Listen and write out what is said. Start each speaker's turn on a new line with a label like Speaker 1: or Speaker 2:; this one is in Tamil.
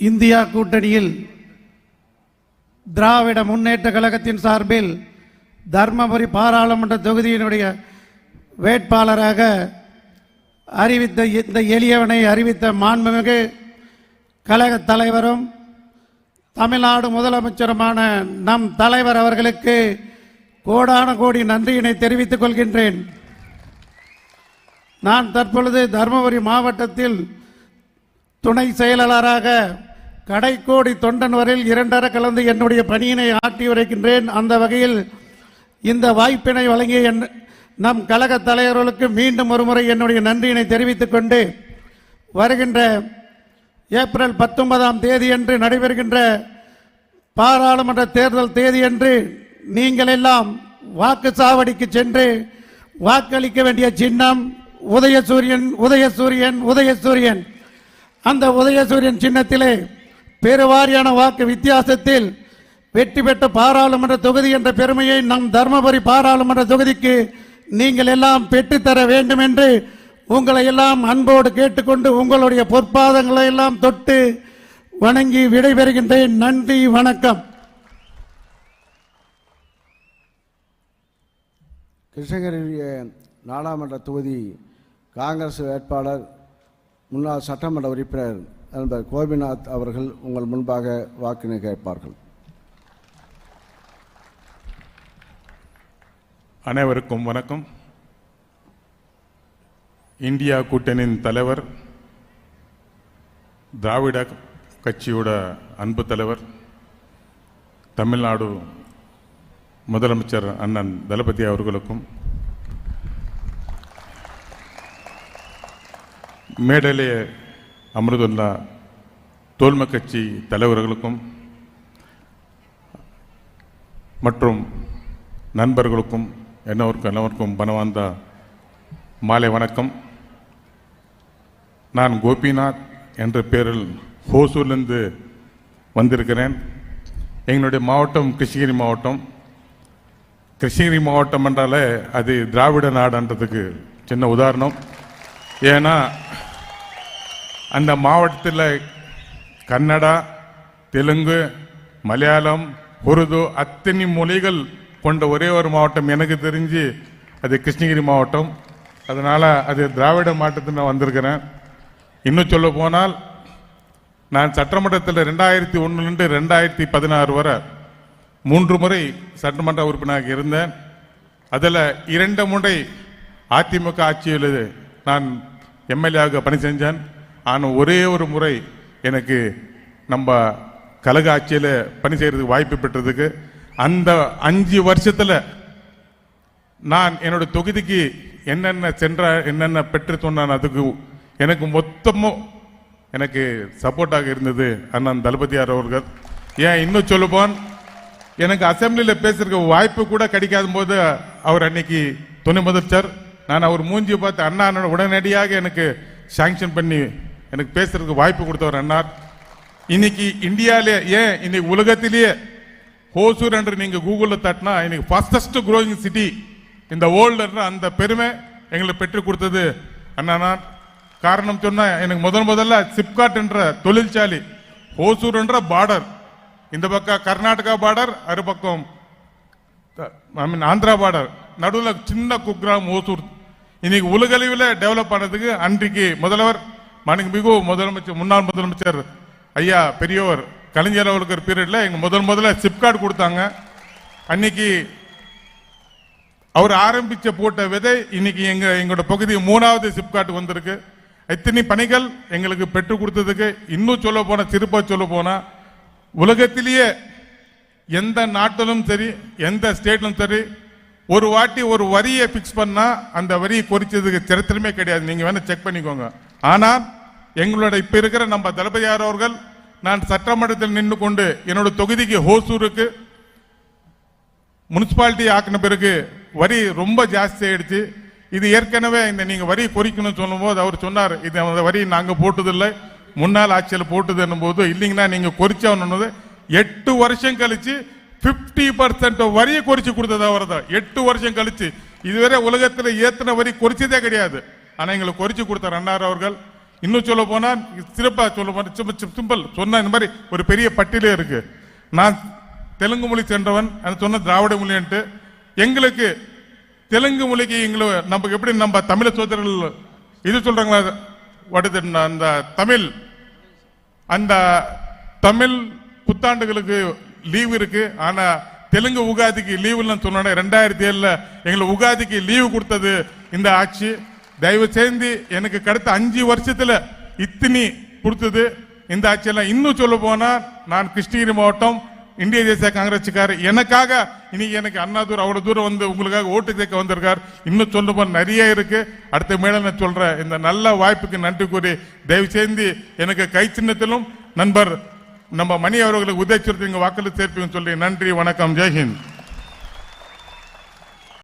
Speaker 1: இந்தியா கூட்டணியில் திராவிட முன்னேற்ற கழகத்தின் சார்பில் தர்மபுரி பாராளுமன்ற தொகுதியினுடைய வேட்பாளராக அறிவித்த இந்த எளியவனை அறிவித்த மாண்புமிகு கழக தலைவரும் தமிழ்நாடு முதலமைச்சருமான நம் தலைவர் அவர்களுக்கு கோடான கோடி நன்றியினை தெரிவித்துக் கொள்கின்றேன். நான் தற்பொழுது தருமபுரி மாவட்டத்தில் துணை செயலாளராக கடைக்கோடி தொண்டன் வரையில் இரண்டர கலந்து என்னுடைய பணியினை ஆட்டி உரைக்கின்றேன். அந்த வகையில் இந்த வாய்ப்பினை வழங்கிய என் நம் கழக தலைவர்களுக்கு மீண்டும் ஒருமுறை என்னுடைய நன்றியினை தெரிவித்துக் கொண்டு வருகின்ற ஏப்ரல் பத்தொன்பதாம் தேதியன்று நடைபெறுகின்ற பாராளுமன்ற தேர்தல் தேதியன்று நீங்கள் எல்லாம் வாக்குச்சாவடிக்கு சென்று வாக்களிக்க வேண்டிய சின்னம் உதயசூரியன் உதயசூரியன் உதயசூரியன். அந்த உதயசூரியன் சின்னத்திலே பெருவாரியான வாக்கு வித்தியாசத்தில் வெற்றி பெற்ற பாராளுமன்ற தொகுதி என்ற பெருமையை நம் தர்மபுரி பாராளுமன்ற தொகுதிக்கு நீங்கள் எல்லாம் பெற்றுத்தர வேண்டும் என்று உங்களை எல்லாம் அன்போடு கேட்டுக்கொண்டு உங்களுடைய பொற்பாதங்களை எல்லாம் தொட்டு வணங்கி விடைபெறுகின்றேன். நன்றி வணக்கம்.
Speaker 2: கிருஷ்ணகிரி நாடாளுமன்ற தொகுதி காங்கிரஸ் வேட்பாளர் முன்னாள் சட்டமன்ற உறுப்பினர் அந்த கோபிநாத் அவர்கள் உங்கள் முன்பாக வாக்கினை கேட்பார்கள்.
Speaker 3: அனைவருக்கும் வணக்கம். இந்தியா கூட்டணியின் தலைவர் திராவிட கட்சியோட அன்பு தலைவர் தமிழ்நாடு முதலமைச்சர் அண்ணன் தளபதி அவர்களுக்கும் மேடலே அமிர்துல்லா தோல்ம கட்சி தலைவர்களுக்கும் மற்றும் நண்பர்களுக்கும் என்னவருக்கும் எல்லோருக்கும் பனவாந்த மாலை வணக்கம். நான் கோபிநாத் என்ற பேரில் ஹோசூர்லேருந்து வந்திருக்கிறேன். எங்களுடைய மாவட்டம் கிருஷ்ணகிரி மாவட்டம். கிருஷ்ணகிரி மாவட்டம் என்றாலே அது திராவிட நாடுன்றதுக்கு சின்ன உதாரணம். ஏன்னா அந்த மாவட்டத்தில் கன்னடா தெலுங்கு மலையாளம் உருது அத்தனை மொழிகள் கொண்ட ஒரே ஒரு மாவட்டம் எனக்கு தெரிஞ்சு அது கிருஷ்ணகிரி மாவட்டம். அதனால் அது திராவிட மாவட்டத்தில் நான் வந்திருக்கிறேன். இன்னும் சொல்ல போனால் நான் சட்டமன்றத்தில் ரெண்டாயிரத்தி ஒன்றுலேருந்து ரெண்டாயிரத்தி பதினாறு வரை மூன்று முறை சட்டமன்ற உறுப்பினராக இருந்தேன். அதில் இரண்டு முறை அதிமுக ஆட்சியில் நான் எம்எல்ஏவாக பணி செஞ்சேன். ஆனால் ஒரே ஒரு முறை எனக்கு நம்ம கலகாட்சியில் பணி செய்கிறதுக்கு வாய்ப்பு பெற்றதுக்கு அந்த அஞ்சு வருஷத்தில் நான் என்னோட தொகுதிக்கு என்னென்ன சென்ற என்னென்ன பெற்று சொன்னான் அதுக்கு எனக்கு மொத்தமும் எனக்கு சப்போர்ட்டாக இருந்தது அண்ணன் தளபதியார் அவர்கள். ஏன் இன்னும் சொல்லுவான் எனக்கு அசம்பிளியில் பேசுறதுக்கு வாய்ப்பு கூட கிடைக்காத போது அவர் அன்னைக்கு துணை முதலமைச்சர் நான் அவர் மூஞ்சி பார்த்து அண்ணா உடனடியாக எனக்கு சாங்ஷன் பண்ணி எனக்கு பேசுறதுக்கு வாய்ப்பு கொடுத்தவர் அண்ணார் இன்னைக்கு இந்தியாவிலே ஏன் இன்னைக்கு உலகத்திலேயே ஹோசூர் என்று நீங்க கூகுளில் தட்டினா இன்னைக்கு ஃபாஸ்டஸ்ட் குரோயிங் சிட்டி இந்த வேர்ல்டுன்ற அந்த பெருமை எங்களுக்கு பெற்றுக் கொடுத்தது அண்ணா காரணம் சொன்னா எனக்கு முதன் முதல்ல சிப்காட் என்ற தொழிற்சாலை ஹோசூர் என்ற பார்டர் இந்த பக்கம் கர்நாடகா பார்டர் அரு பக்கம் ஐ மீன் ஆந்திரா பார்டர் நடுவில் சின்ன குக்ராம் ஓசூர் இன்னைக்கு உலகளவில் டெவலப் ஆனதுக்கு அன்றைக்கு முதல்வர் மாண்புமிகு முதலமைச்சர் முன்னாள் முதலமைச்சர் ஐயா பெரியவர் கலைஞர் அவர்கள் பீரியட்ல எங்க முதல் முதல்ல சிப்கார்டு கொடுத்தாங்க. அன்னைக்கு அவர் ஆரம்பிச்ச போட்ட விதை இன்னைக்கு எங்க எங்களோட பகுதி மூணாவது சிப்காட் வந்திருக்கு. எத்தனை பணிகள் எங்களுக்கு பெற்றுக் கொடுத்ததுக்கு இன்னும் சொல்ல போனா திருப்ப சொல்ல போனா உலகத்திலேயே எந்த நாட்டிலும் சரி எந்த ஸ்டேட்லும் சரி ஒரு வாட்டி ஒரு வரியை பிக்ஸ் பண்ணா அந்த வரியை குறிச்சதுக்கு சரித்திரமே கிடையாது. நீங்க வேணா செக் பண்ணிக்கோங்க. ஆனால் எங்களோட இப்ப இருக்கிற நம்ம தளபதியார் அவர்கள் நான் சட்டமன்றத்தில் நின்று கொண்டு என்னோட தொகுதிக்கு ஹோசூருக்கு முனிசிபாலிட்டி ஆக்கின பிறகு வரி ரொம்ப ஜாஸ்தி ஆயிடுச்சு. இது ஏற்கனவே இந்த நீங்க வரி குறைக்கணும்னு சொல்லும்போது அவர் சொன்னார் இது அந்த வரி நாங்க போட்டதில்லை முன்னாள் ஆட்சியில் போட்டது போது இல்லைங்கன்னா நீங்க குறைச்சவனது எட்டு வருஷம் கழிச்சு 50% பர்சன்ட் வரியை குறைச்சு கொடுத்தது அவர் தான் எட்டு வருஷம் கழிச்சு. இதுவரை உலகத்தில் ஏத்தின வரி குறைச்சதே கிடையாது. ஆனால் எங்களுக்கு குறைச்சு கொடுத்தார் அண்ணார் அவர்கள் இன்னும் சொல்ல போனால் சிறப்பாக சொல்ல போனால் சிம்ப- சிம்பிள் சொன்ன இந்த மாதிரி ஒரு பெரிய பட்டியலே இருக்கு. நான் தெலுங்கு மொழி சென்றவன் அது சொன்ன திராவிட மொழின்ட்டு. எங்களுக்கு தெலுங்கு மொழிக்கு எங்களை நம்ம எப்படி நம்ம தமிழ சோதரர்கள் இது சொல்றாங்களா வடுது அந்த தமிழ் அந்த தமிழ் புத்தாண்டுகளுக்கு லீவு இருக்கு. ஆனா தெலுங்கு உகாதிக்கு லீவுன்னு சொன்னோட ரெண்டாயிரத்தி ஏழுல எங்களுக்கு உகாதிக்கு லீவு கொடுத்தது இந்த ஆட்சி. தயவு சேர்ந்து எனக்கு கடத்த அஞ்சு வருஷத்துல இத்தினி கொடுத்தது. இந்த ஆட்சியெல்லாம் இன்னும் சொல்ல போனா நான் கிருஷ்ணகிரி மாவட்டம் இந்திய தேசிய காங்கிரஸ்காரர் எனக்காக இன்னைக்கு எனக்கு அண்ணாதூர் அவ்வளவு தூரம் வந்து உங்களுக்காக ஓட்டு கேட்க வந்திருக்கார். இன்னும் சொல்ல போன நிறைய இருக்கு. அடுத்த மேடம் நான் சொல்றேன். இந்த நல்ல வாய்ப்புக்கு நன்றி கூறி தயவு சேர்ந்து எனக்கு கை சின்னத்திலும் நண்பர் நம்ம மணி அவர்களுக்கு உதவி இங்க வாக்களித்து சேர்ப்பீங்கன்னு சொல்லி நன்றி வணக்கம். ஜெய்ஹிந்த்